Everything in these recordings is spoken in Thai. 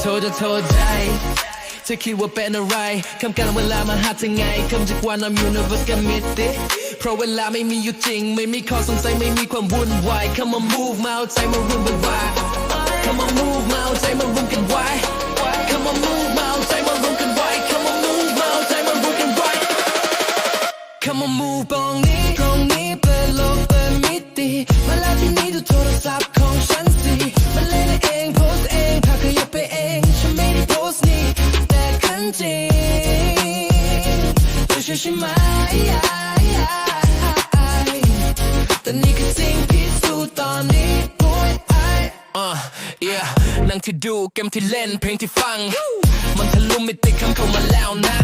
โทษจะโทษใจเธอคิดว่าเป็นอะไรคำการเวลามาหาจะไงคำจากวันนำยูนิเวอร์สกันมิติเพราะเวลาไม่มีอยู่จริง ไม่มีข้อสงสัยไม่มีความวุ่นวาย Come on move มาเอาใจมารุมกันไว้ Come on move มาเอาใจมารุมกันไว้ Come on move มาเอาใจมารุมกันไว้ Come on move มาเอาใจมารุมกันไว้ Come on move ตรงนี้ตรงนี้เปิดโลกเปิดมิติมาแล้วที่นี่ดูโทรศัพท์ของฉันสิมันเล่นเอง จริงจะช่อใช่ไหมแต่นี่คือสิ่งพิสูจน์ตอนนี้ boy I uh yeah นั่งที่ดูเกมที่เล่นเพลงที่ฟัง มันทะลุมิติคำเข้ามาแล้วนะ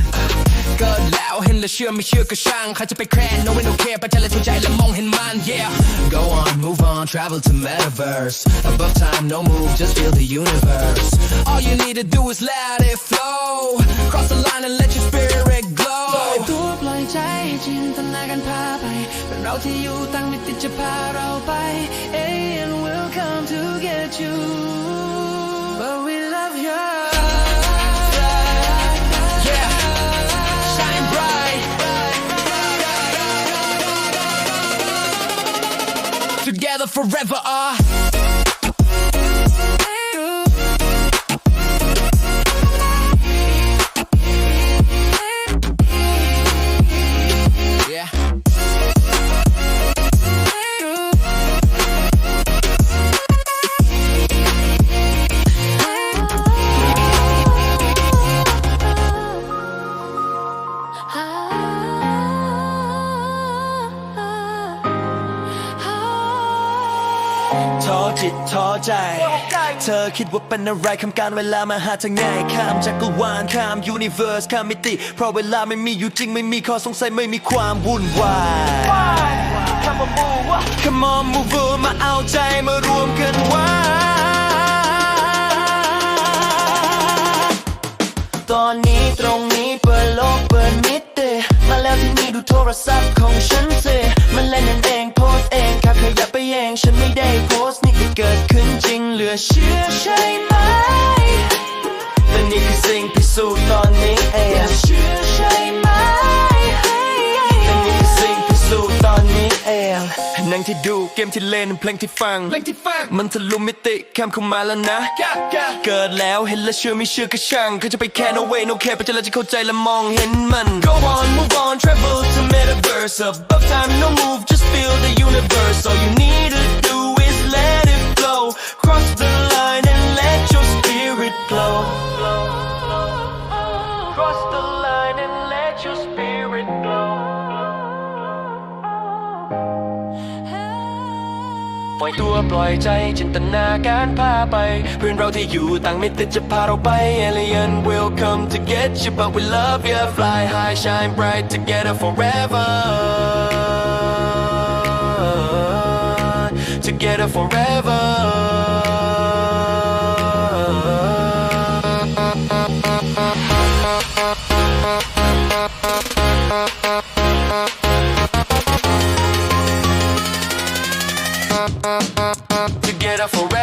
กิดแล้วเห็นแล้วเชื่อไม่เชื่อก็ช่างใครจะไปแคร์ no one no care ประจันและสนใจและมองเห็นมัน yeah go on move on travel to metaverse above time no move just feel the universe all you need to do is let it flow cross the line and let your spirit glow ปล่อยตัวปล่อยใจให้จินตนาการพาไปเป็นเราที่อยู่ต่างมิติจะพาเราไป and we'll come to get you Together forever ah จิตท้อใจ เธอคิดว่าเป็นอะไรคำการเวลามาหาทางง่ายข้ามจักรวาลข้ามยูนิเวอร์สข้ามมิติ เพราะเวลาไม่มีอยู่จริงไม่มีข้อสงสัยไม่มีความวุ่นวาย Come on move Come on move มาเอาใจมารวมกันไว้ตอนนี้ตรงนี้เปิดโลกเปิดมิติมาแล้วที่นี่ดูโทรศัพท์ของฉันสิมันเล่นนั่นเองโพสเองแค่ขยับไปเองฉันไม่ได้โพสต์นี่ก็ เกิดขึ้นจริงเหลือเชื่อใช่ไหมและนี่คือสิ่งพิสูจน์ตอนนี้เองเหลือเชื่อใช่ไหมและนี่คือสิ่งพิสูจน์ตอนนี้เองนั่งที่ดูเกมที่เล่นเพลงที่ฟังเพลงที่ฟัง มันทะลุมิติข้ามเข้ามาแล้วนะ เกิดแล้วเห็นแล้วเชื่อไม่เชื่อก็ช่างเขาจะไปแค่ no way no care ไปจนเราจะเข้าใจและมองเห็นมัน Go on move on travel to metaverse above time no move just feel the universe all you need to do let it flow cross the line and let your spirit glow cross the line and let your spirit glow ปล่อยตัวปล่อยใจจินตนาการพาไป เพื่อนเราที่อยู่ต่างมิติจะพาเราไป Alien will come to get you but we love you fly high shine bright together forever. Together forever